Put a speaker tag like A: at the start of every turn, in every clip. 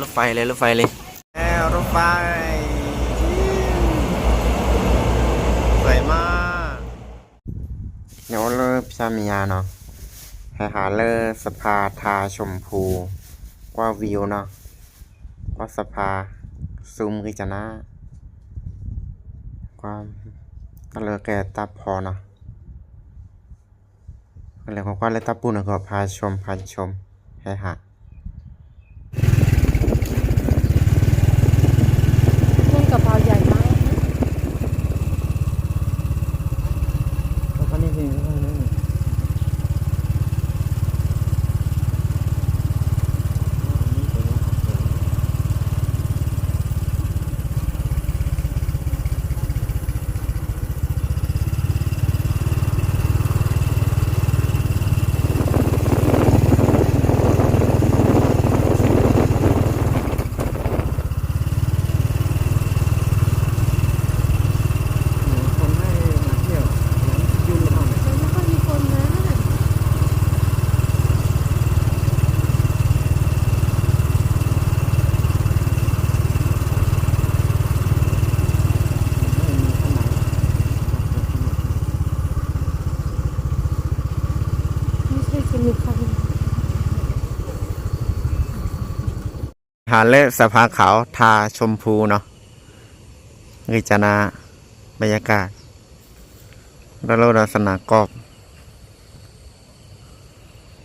A: รถไฟเลยรถไฟเลยแล้วรถไฟสวยมากเดี๋ยวเลิกพิซามียาเนาะให้หาเลอสภาทาชมพูกว่าวิวเนาะกว่าสภาซูมกิจนะกว่าก็เลยแกตับพอเนาะก็เลยของกว่าเลยตับปูนะก็พาชมพาชมให้หา
B: ต้นกะเพราใหญ่มาก
A: แล้วก็นี่คือ
C: คนให้มาเที่ยวยูนิคอร์น
B: มันไม่ค่อยมีคนนะ
C: ไม่มีข้างใน
B: ไม่ใช่สนุกค่ะ
A: หาเลอสภาขาวทาชมพูเนาะกิจนาบรรยากาศแล้วเราดสนากอบ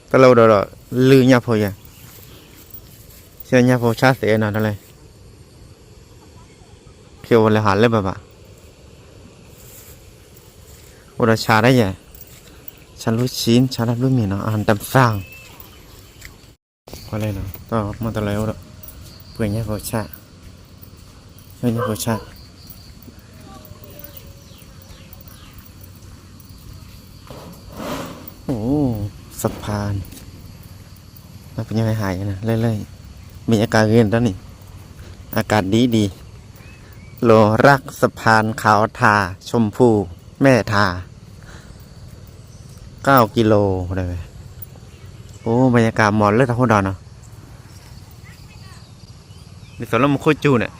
A: แต่เราเดลือญาโพยเชื่อญาโพชาเสียนะนั่นเลยเขียวเลยหาเลยแบบว่าอุดชาได้ยังฉันรู้ชิ้นฉันรับรู้มีเนาะอาหารตำสั่งก็เลยเนาะต่อมาตะแล้วเนาะ เพื่อนยาโพชาเพื่อนยาโพชาโอ้สะพานมันเป็นยังไงหายนะเรื่อยๆมีอากาศเย็นแล้วนี่ อากาศดีดีๆโลรักสะพานขาวทา ชมพูแม่ทาเก้ากิโลเลยโอ้ บรรยากาศหมอนเลยทั้งคนดอนเนาะ นี่สวนลมโคตรจูเนี่ย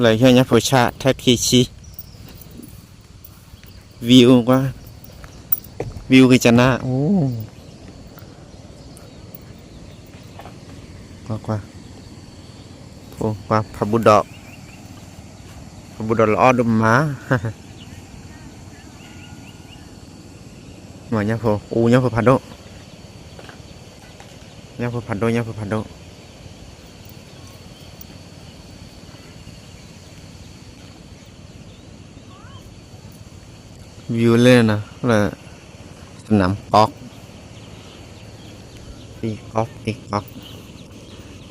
A: เลยเฮียเนี่ยผู้ชาแท็กทีชีวิวกว่าวิวกิจนะโอ้กว่ากว่าโอ้กว่าพระบุดอกพระบุดอกลอ้อดุมมาหมอเนี่ยพออูเนี่ยพอพันโด ย่างผัดผัดโดย่างผัดผัดโวิวเล่นนะเลยสนามกอกตีกอกตีกอล์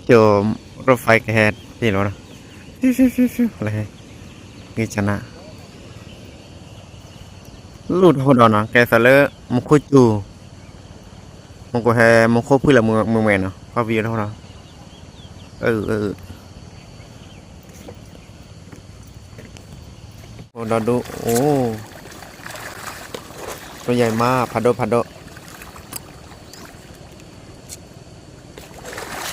A: โจมรถไฟแกระแฟิวฟิวฟิวอะไรนี่ชนะลูดหัวดอนะแกสเลอมคุจู มันก็แฮมันครบเพื่อละมือมือแมนเนาะพาวีเท่านั้นเออเออโอ้ดอดูโอ้ตัวใหญ่มากพัดโดพัดโด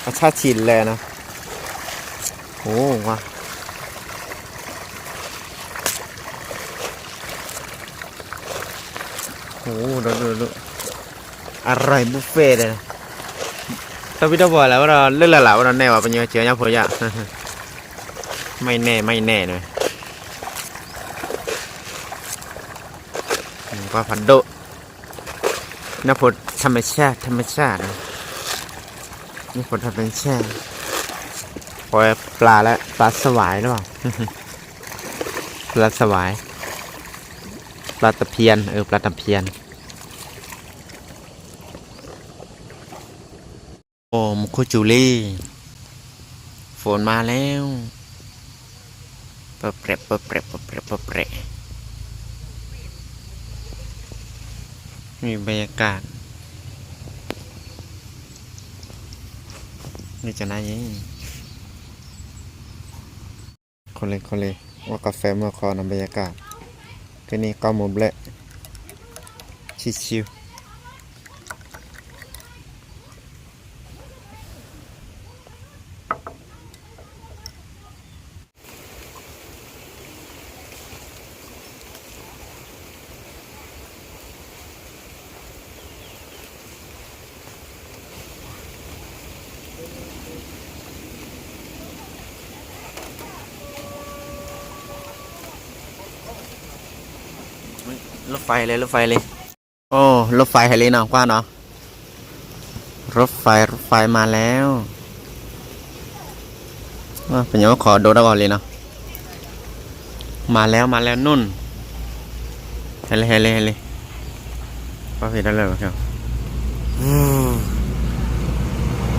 A: อาชาชินเลยนะ โอ้ว้าโอ้ดอดูดู อร่อยบุฟเฟ่เลยนะถ้าพี่ต้องบอกแล้วว่าเราเลือกหลาว่าเราแน่ว่าเป็นยังเจียวยังพอยะไม่แน่ไม่แน่เลยปลาพันโดน้ำผดธรรมชาติธรรมชาตินะนี่ผดธรรมชาติปล่อยปลาแล้วปลาสวายหรือเปล่าปลาสวาย ปลาตะเพียน เออ ปลาตะเพียน โอ้มคุจูลี่ฝนมาแล้วปะเประเปะเประเปะเประเปะเประมีบรรยากาศ นี่จะน่ายิงคนเลยคนเลยว่ากาแฟเมื่อคอนำบรรยากาศที่นี่ก็มุมเละชิวๆ รถไฟเลยรถไฟเลย โอ้รถไฟไฮเลยเนาะกว้างเนาะรถไฟรถไฟมาแล้วว่าเป็นยังว่าขอดูได้ก่อนเลยเนาะมาแล้วมาแล้วนุ่นเฮเลยเฮเลยเฮเลยว่าผิดได้เลยเหรอครับอืม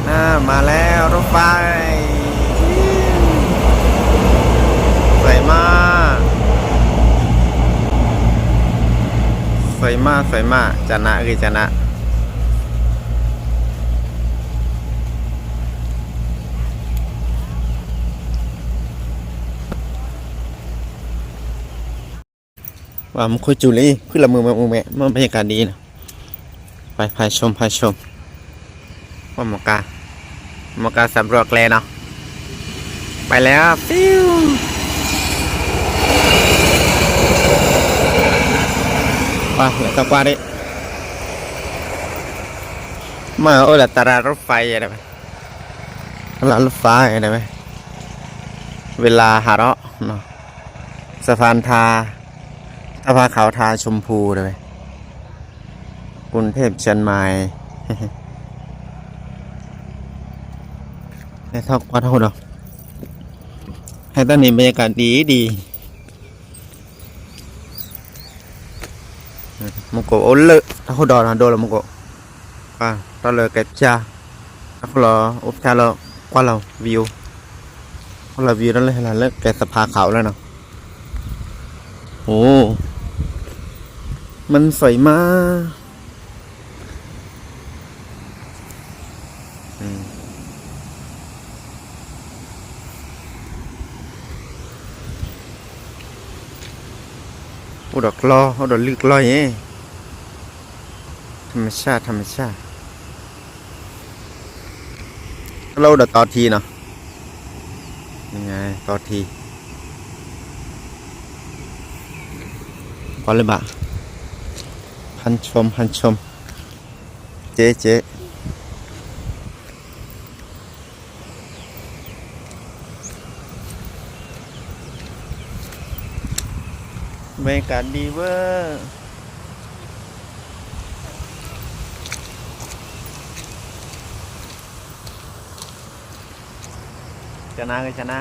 A: อ่ามาแล้วรถไฟสวยมากส วยมากสวยมากจะนะคือจะนะว่ามันคุยจุลีขึ้นละมือมามือแม่มันบรรยากาศดีนะไปพายชมพายชมว่าหมอกาหมอกาสำรวจแกลเนาะไปแล้วฟิว qua lại ta qua đi mà ôi là tà ra rốt phay vậy này là rốt phay vậy này เวลาหาเราะเนาะสะพานทาสะพานขาวทาชมพูเลยกรุงเทพเชียงใหม่ให้ทอกวัดเท่าดอกให้ตอนนี้บรรยากาศดีดี muko ole aku dah dah dole muko ah tole kecha aku lo upcha lo qua lo view คนละวิวนั่นเลยนะแล้วแกสภาเขาแล้วเนาะโอ้ มันสวยมากโอ้ดอกลอโอ้ดอกลึกลอยเอ๊ ธรรมชาติธรรมชาติเราเดยวต่อทีเนาะยังไงต่อทีพอนเลยบะพันชมพันชม เจ๊เจ๊บรรยากาศดีเวอร์ นะก็ชนะ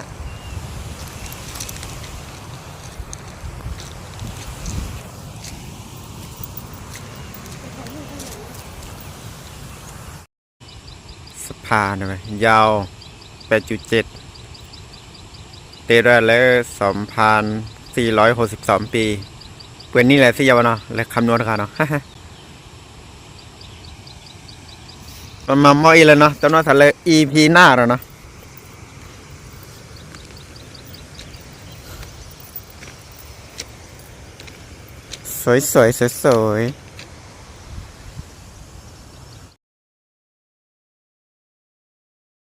A: สะพานเลยยาว 8.7 เตระแล้ว2,462ปี เปื่อนนี่แหละสิยาวเนาะและคำนวณกันเนาะมันมาหม้ออีแล้วเนาะจำนวนทะเล EP หน้าแล้วเนาะ สวยสวยสวยสวย